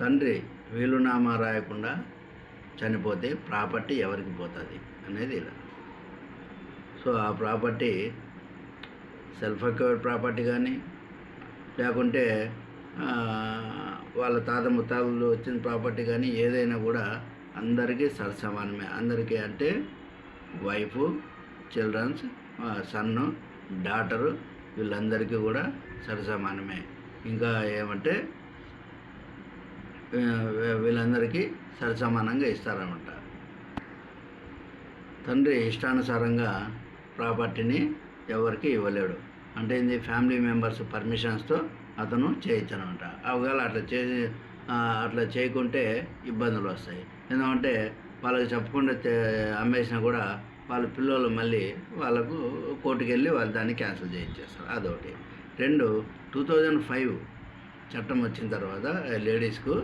తండ్రి వీలునామా రాయకుండా చనిపోతే ప్రాపర్టీ ఎవరికి పోతుంది అనేది ఇలా. సో ఆ ప్రాపర్టీ సెల్ఫ్ అక్యూర్డ్ ప్రాపర్టీ కానీ లేకుంటే వాళ్ళ తాత ముత్తాతలు వచ్చిన ప్రాపర్టీ కానీ ఏదైనా కూడా అందరికీ సరసమానమే అందరికీ అంటే వైఫ్ చిల్డ్రన్స్ సన్ను డాటరు వీళ్ళందరికీ కూడా సరసమానమే ఇంకా ఏమంటే వీళ్ళందరికీ సరిసమానంగా ఇస్తారనమాట తండ్రి ఇష్టానుసారంగా ప్రాపర్టీని ఎవరికి ఇవ్వలేడు. అంటే ఏంది? ఫ్యామిలీ మెంబర్స్ పర్మిషన్స్తో అతను చేయొచ్చు అనమాట ఒకవేళ అట్లా చే అట్లా చేయకుంటే ఇబ్బందులు వస్తాయి. ఎందుకంటే వాళ్ళకి చెప్పకుండా అమ్మేసినా కూడా వాళ్ళ పిల్లలు మళ్ళీ వాళ్ళకు కోర్టుకు వెళ్ళి వాళ్ళు దాన్ని క్యాన్సిల్ చేయించేస్తారు. అదొకటి. రెండు టూ థౌజండ్ ఫైవ్ చట్టం వచ్చిన తర్వాత లేడీస్కు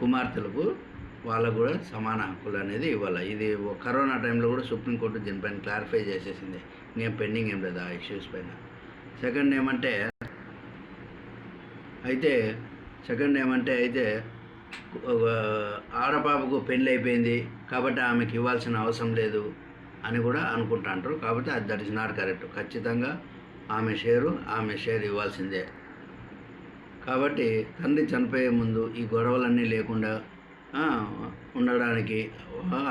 కుమార్తెలకు వాళ్ళకు కూడా సమాన హక్కులు అనేది ఇవ్వాలి. ఇది ఓ కరోనా టైంలో కూడా సుప్రీంకోర్టు దీనిపైన క్లారిఫై చేసేసింది. నేను పెండింగ్ ఏం లేదు ఆ ఇష్యూస్ పైన. సెకండ్ ఏమంటే అయితే సెకండ్ ఏమంటే అయితే ఒక ఆడపాపకు పెళ్ళి అయిపోయింది కాబట్టి ఆమెకి ఇవ్వాల్సిన అవసరం లేదు అని కూడా అనుకుంటాంటారు కాబట్టి అది దట్ ఈస్ నాట్ కరెక్ట్ ఖచ్చితంగా ఆమె షేరు ఆమె షేర్ ఇవ్వాల్సిందే. కాబట్టి తండ్రి చనిపోయే ముందు ఈ గొడవలన్నీ లేకుండా ఉండడానికి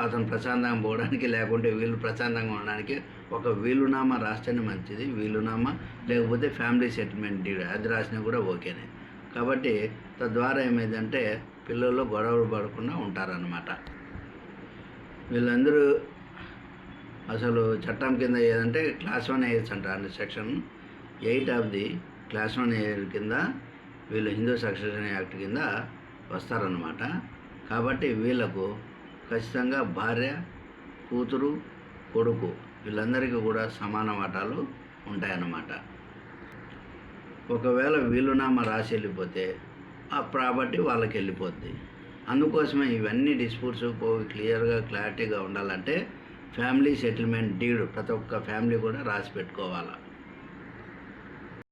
అతను ప్రశాంతంగా పోవడానికి లేకుంటే వీళ్ళు ప్రశాంతంగా ఉండడానికి ఒక వీలునామా రాస్తేనే మంచిది వీలునామా లేకపోతే ఫ్యామిలీ సెటిల్మెంట్ డీడ్ అది రాసినా కూడా ఓకేనే. కాబట్టి తద్వారా ఏమైందంటే పిల్లల్లో గొడవలు పడకుండా ఉంటారన్నమాట. వీళ్ళందరూ అసలు చట్టం కింద ఏదంటే క్లాస్ వన్ ఎయిర్స్ అంటారు section eight of the class one heir కింద వీళ్ళు హిందూ సక్సెషన్ యాక్ట్ కింద వస్తారన్నమాట. కాబట్టి వీళ్ళకు ఖచ్చితంగా భార్య కూతురు కొడుకు వీళ్ళందరికీ కూడా సమాన వాటాలు ఉంటాయన్నమాట. ఒకవేళ వీలునామా రాసి వెళ్ళిపోతే ఆ ప్రాపర్టీ వాళ్ళకి వెళ్ళిపోద్ది. అందుకోసమే ఇవన్నీ డిస్ప్యూట్స్ పోయి క్లియర్గా క్లారిటీగా ఉండాలంటే ఫ్యామిలీ సెటిల్మెంట్ డీడ్ ప్రతి ఒక్క ఫ్యామిలీ కూడా రాసి పెట్టుకోవాలి.